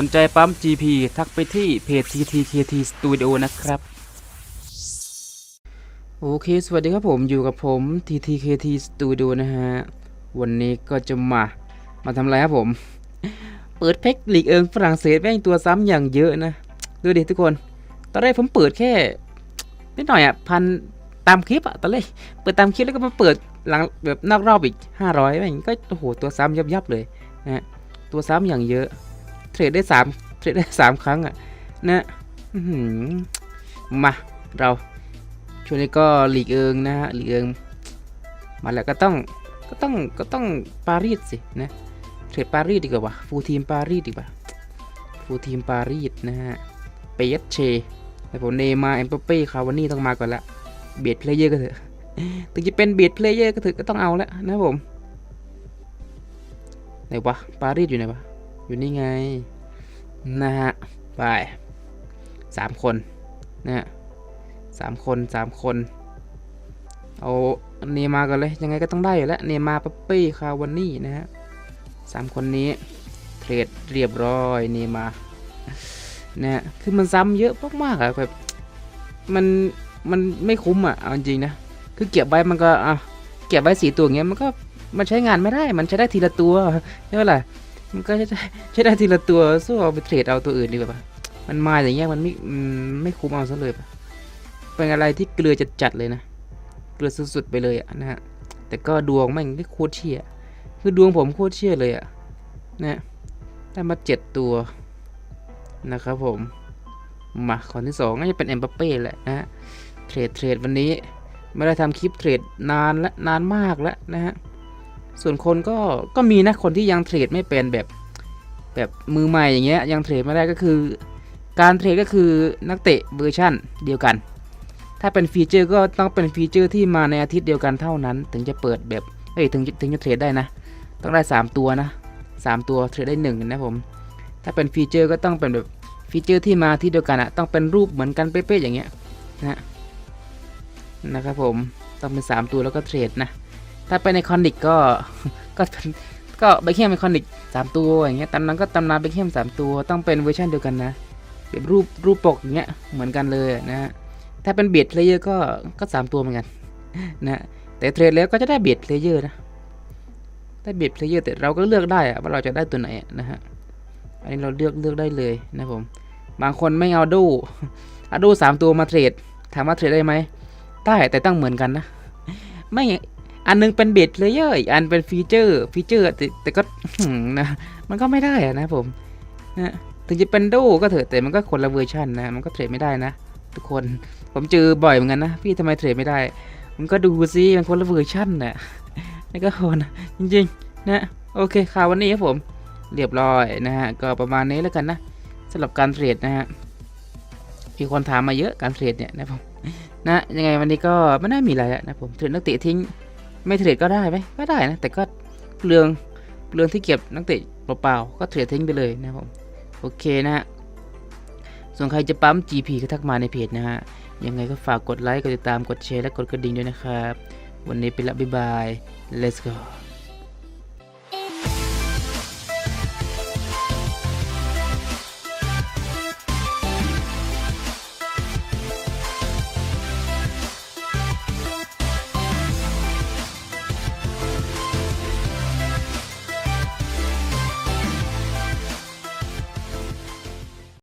สนใจปั๊ม GP ทักไปที่เพจ TTKT Studio นะครับ โอเค สวัสดีครับผมอยู่กับผม TTKT Studio นะฮะ วันนี้ก็จะมา มาทำอะไรครับผม เปิดเพ็กลีกเอิงฝรั่งเศสแม่งตัวซ้ำอย่างเยอะนะ ดูดิทุกคน ตอนแรกผมเปิดแค่นิดหน่อยอะพันตามคลิปอะตอนแรกเปิดตามคลิปแล้วก็มาเปิดหลังแบบนอกรอบอีก 500แม่งก็โอ้โหตัวซ้ำยับยับเลยนะฮะตัวซ้ำอย่างเยอะ เทรดได้สามเทรดได้สามครั้งอะนะมาเราช่วงนี้ก็หลีกเอิงนะฮะหลีกเอิงมาแล้วก็ต้องก็ต้องก็ต้องปารีสสินะเทรดปารีสดีกว่า ฟูลทีมปารีสดีกว่า ฟูลทีมปารีสนะฮะเปยเชแต่ผมเนมาเอ็มเปเป้คาวานี่ต้องมาก่อนละเบียดเพลเยอร์ก็เถอะถึงจะเป็นเบียดเพลเยอร์ก็เถอะก็ต้องเอาแล้วนะผมไหนวะปารีสอยู่ไหนวะ อยู่นี่ไง นะฮะ ไปสามคน นะฮะสามคนสามคน เอาเนย์มากันเลย ยังไงก็ต้องได้อยู่แล้ว เนย์มาปัปปี้คาวานี่นะฮะสามคนนี้ เทรดเรียบร้อย เนย์มานะฮะคือมันซ้ำเยอะมากๆอะแบบ มัน มันไม่คุ้มอะเอาจริงนะ คือเก็บไว้มันก็ อะ เก็บไว้สีตัวเงี้ย มันก็ มันใช้งานไม่ได้ มันใช้ได้ทีละตัวใช่ไหมล่ะ มันก็ใช้ได้ใช้ได้ทีละตัวสู้เอาไปเทรดเอาตัวอื่นดีกว่ามันมาอย่างเงี้ยมันไม่ไม่คุ้มเอาซะเลยปะเป็นอะไรที่เกลือจัดๆเลยนะ เกลือสุดๆไปเลยอะนะฮะ แต่ก็ดวงแม่งได้โคตรเชี่ย คือดวงผมโคตรเชี่ยเลยอะนะได้มาเจ็ดตัวนะครับผม มาคนที่สองน่าจะเป็นเอ็มบัปเป้แหละนะฮะ เทรดเทรดวันนี้ ไม่ได้ทำคลิปเทรดนานและนานมากแล้วนะฮะ ส่วนคนก็ก็มีนะคนที่ยังเทรดไม่เป็นแบบแบบมือใหม่อย่างเงี้ยยังเทรดไม่ได้ก็คือ การเทรดก็คือนักเตะเวอร์ชั่นเดียวกัน ถ้าเป็นฟีเจอร์ก็ต้องเป็นฟีเจอร์ที่มาในอาทิตย์เดียวกันเท่านั้น ถึงจะเปิดแบบเฮ้ยถึงจะถึงจะเทรดได้นะ ต้องได้ 3 ตัวนะ 3 ตัวเทรดได้1นะผมถ้าเป็นฟีเจอร์ก็ต้องเป็นแบบฟีเจอร์ที่มาที่เดียวกันอะต้องเป็นรูปเหมือนกันเป๊ะๆอย่างเงี้ยนะฮะนะครับผมต้องเป็น 3 ตัวแล้วก็เทรดนะ ถ้าเป็นในคอนิกก็ก็ก็เบคแฮมเป็นคอนิกสามตัวอย่างเงี้ยตำนานก็ตำนานเบคแฮมสามตัวต้องเป็นเวอร์ชันเดียวกันนะแบบรูปรูปปกอย่างเงี้ยเหมือนกันเลยนะฮะถ้าเป็นเบียดเพลเยอร์ก็ก็สามตัวเหมือนกันนะแต่เทรดแล้วก็จะได้เบียดเพลเยอร์นะได้เบียดเพลเยอร์แต่เราก็เลือกได้อะว่าเราจะได้ตัวไหนนะฮะอันนี้เราเลือกเลือกได้เลยนะผมบางคนไม่เอาดูเอาดูสามตัวมาเทรดถามว่าเทรดได้ไหมได้แต่ต้องเหมือนกันนะไม่ อันนึงเป็นเบสเลเยอร์อีกอันเป็นฟีเจอร์ฟีเจอร์แต่แต่ก็นะมันก็ไม่ได้อะนะผมนะถึงจะเป็นโดก็เถอะแต่มันก็คนละเวอร์ชันนะมันก็เทรดไม่ได้นะ ทุกคนผมเจอบ่อยเหมือนกันนะพี่ทำไมเทรดไม่ได้ มันก็ดูสิมันคนละเวอร์ชันน่ะนี่ก็คนจริงๆนะโอเคข่าววันนี้ครับผม เรียบร้อยนะฮะก็ประมาณนี้แล้วกันนะสำหรับการเทรดนะฮะมีคนถามมาเยอะการเทรดเนี่ยนะผมนะยังไงวันนี้ก็ไม่น่ามีอะไรแล้วนะผมเทรดนักเตะทิ้ง ไม่เทรดก็ได้ไหมก็ได้นะ แต่ก็เปลืองเปลืองที่เก็บนักเตะเปล่าๆก็เทรดทิ้งไปเลยนะครับผมโอเคนะฮะส่วนใครจะปั๊ม GP ก็ทักมาในเพจนะฮะ ยังไงก็ฝากกดไลค์ กดติดตาม กดแชร์ และกดกระดิ่งด้วยนะครับ วันนี้ไปละบ๊ายบาย let's go